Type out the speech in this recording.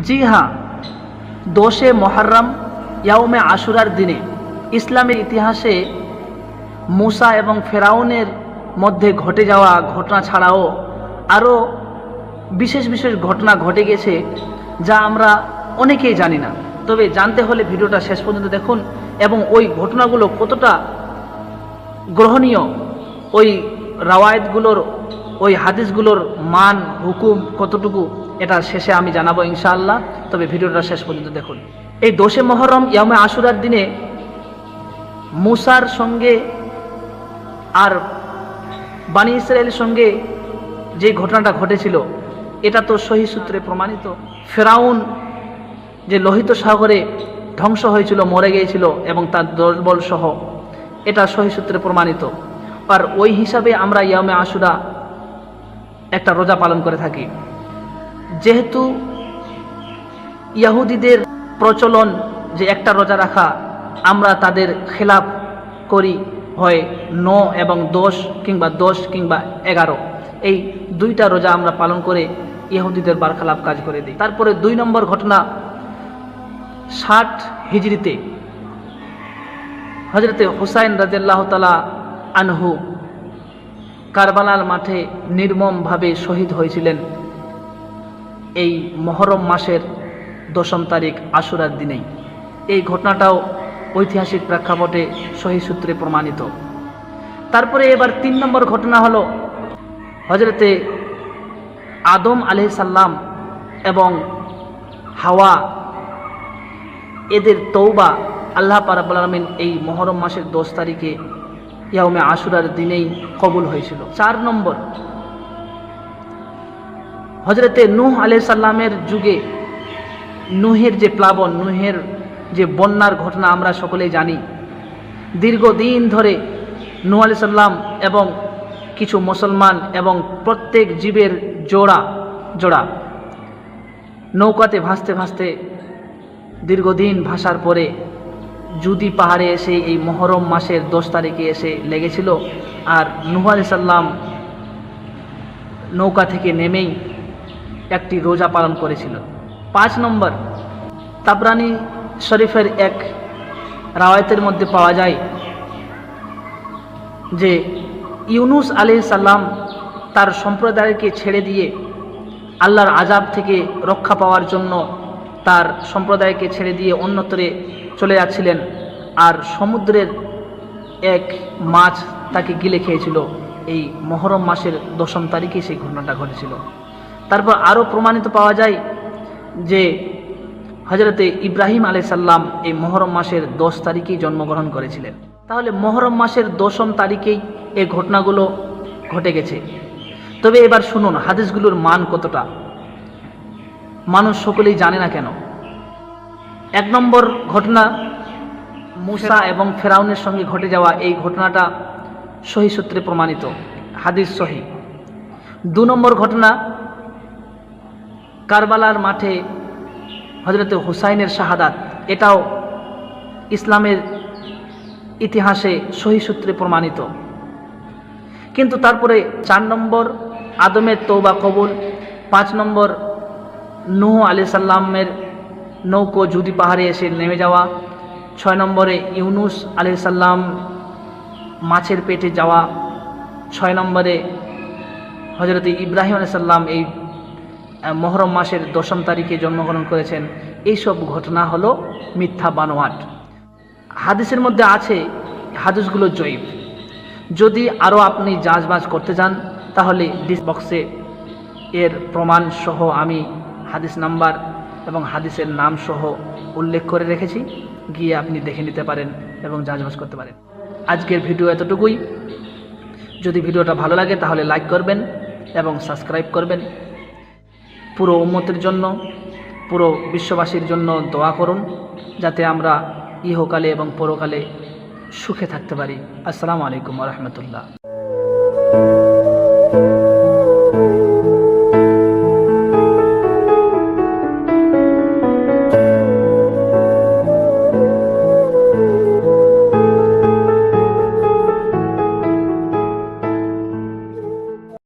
জি হ্যাঁ দোষে মহারম ইয়াউমে আশুরার দিনে। ইসলামের ইতিহাসে মুসা এবং ফেরাউনের মধ্যে ঘটে যাওয়া ঘটনা ছাড়াও আরও বিশেষ বিশেষ ঘটনা ঘটে গেছে যা আমরা অনেকেই জানি না। তবে জানতে হলে ভিডিওটা শেষ পর্যন্ত দেখুন এবং ওই ঘটনাগুলো কতটা গ্রহণীয়, ওই রাওয়ায়তগুলোর ওই হাদিসগুলোর মান, হুকুম কতটুকু, এটা শেষে আমি জানাব ইনশাআল্লাহ। তবে ভিডিওটা শেষ পর্যন্ত দেখুন। এই দোষে মহরম ইয়ামে আশুরার দিনে মুসার সঙ্গে আর বানি ইসরায়েলের সঙ্গে যে ঘটনাটা ঘটেছিল, এটা তো সহি সূত্রে প্রমাণিত। ফেরাউন যে লোহিত সাগরে ধ্বংস হয়েছিল, মরে গিয়েছিল এবং তার দলবল সহ এটা সহি সূত্রে প্রমাণিত। আর ওই হিসাবে আমরা ইয়ামে আশুরা একটা রোজা পালন করে থাকি। যেহেতু ইয়াহুদিদের প্রচলন যে একটা রোজা রাখা, আমরা তাদের খেলাপ করি হয় ন এবং দশ কিংবা দশ কিংবা এগারো। এই দুইটা রোজা আমরা পালন করে ইহুদিদের বারখালাপ কাজ করে দিই। তারপরে দুই নম্বর ঘটনা, ষাট হিজড়িতে। হজরতে হুসাইন রাজিয়াল্লাহ আনহু কারবালার মাঠে নির্মমভাবে শহীদ হয়েছিলেন এই মহরম মাসের দশম তারিখ আশুরার দিনেই। এই ঘটনাটাও ঐতিহাসিক প্রেক্ষাপটে সহি সূত্রে প্রমাণিত। তারপরে এবার তিন নম্বর ঘটনা হলো হজরতে আদম আলহ সাল্লাম এবং হাওয়া, এদের তৌবা আল্লাহ পারাবুল আলমিন এই মহরম মাসের দশ তারিখে ইয়াউমে আশুরার দিনেই কবুল হয়েছিল। চার নম্বর হজরতে নূহ আলহ সাল্লামের যুগে নুহের যে প্লাবন, নুহের যে বন্যার ঘটনা আমরা সকলেই জানি, দীর্ঘদিন ধরে নূহ আলি সাল্লাম এবং কিছু মুসলমান এবং প্রত্যেক জীবের জোড়া জোড়া নৌকাতে ভাসতে ভাসতে দীর্ঘদিন ভাসার পরে জুদি পাহাড়ে এসে এই মহরম মাসের দশ তারিখে এসে লেগেছিল, আর নুহ আলি সাল্লাম নৌকা থেকে নেমেই একটি রোজা পালন করেছিল। পাঁচ নম্বর, তাবরানি শরীফের এক রাওয়ায়তের মধ্যে পাওয়া যায় যে ইউনুস আলি সাল্লাম তার সম্প্রদায়কে ছেড়ে দিয়ে আল্লাহর আজাব থেকে রক্ষা পাওয়ার জন্য তার সম্প্রদায়কে ছেড়ে দিয়ে অন্যত্রে চলে যাচ্ছিলেন। আর সমুদ্রের এক মাছ তাকে গিলে খেয়েছিল। এই মহরম মাসের দশম তারিখে সেই ঘটনাটা ঘটেছিল। তারপর আরও প্রমাণিত পাওয়া যায় যে হজরতে ইব্রাহিম আলাই সাল্লাম এই মহরম মাসের দশ তারিখেই জন্মগ্রহণ করেছিলেন। তাহলে মহরম মাসের দশম তারিখেই এই ঘটনাগুলো ঘটে গেছে। তবে এবার শুনুন, হাদিসগুলোর মান কতটা? মানুষ সকলেই জানে না কেন? এক নম্বর ঘটনা মুসা এবং ফেরাউনের সঙ্গে ঘটে যাওয়া এই ঘটনাটা সহি সূত্রে প্রমাণিত, হাদিস সহি। দু নম্বর ঘটনা, কারবালার মাঠে হজরত হুসাইনের শাহাদাত, এটাও ইসলামের ইতিহাসে সহি সূত্রে প্রমাণিত। কিন্তু তারপরে চার নম্বর আদমের তৌবা কবুল, পাঁচ নম্বর নুহ আলি সাল্লামের নৌকো জুদি পাহাড়ে এসে নেমে যাওয়া। ছয় নম্বরে ইউনুস আলি সাল্লাম মাছের পেটে যাওয়া। ছয় নম্বরে হজরত ইব্রাহিম আলি সাল্লাম এই মহরম মাসের দশম তারিখে জন্মগ্রহণ করেছেন। এইসব ঘটনা হলো মিথ্যা বানোয়াট। হাদিসের মধ্যে আছে, হাদিসগুলো জয়ীব যদি আরও আপনি যাচবাজ করতে চান, তাহলে ডিস বক্সে এর প্রমাণ সহ আমি হাদিস নাম্বার এবং হাদিসের নাম সহ উল্লেখ করে রেখেছি। গিয়ে আপনি দেখে নিতে পারেন এবং যাচবাজ করতে পারেন। আজকের ভিডিও এতটুকুই। যদি ভিডিওটা ভালো লাগে তাহলে লাইক করবেন এবং সাবস্ক্রাইব করবেন। পুরো উম্মতের জন্য, পুরো বিশ্ববাসীর জন্য দোয়া করুন, যাতে আমরা ইহকালে এবং পরকালে সুখে থাকতে পারি। আসসালামু আলাইকুম রহমতুল্লাহ।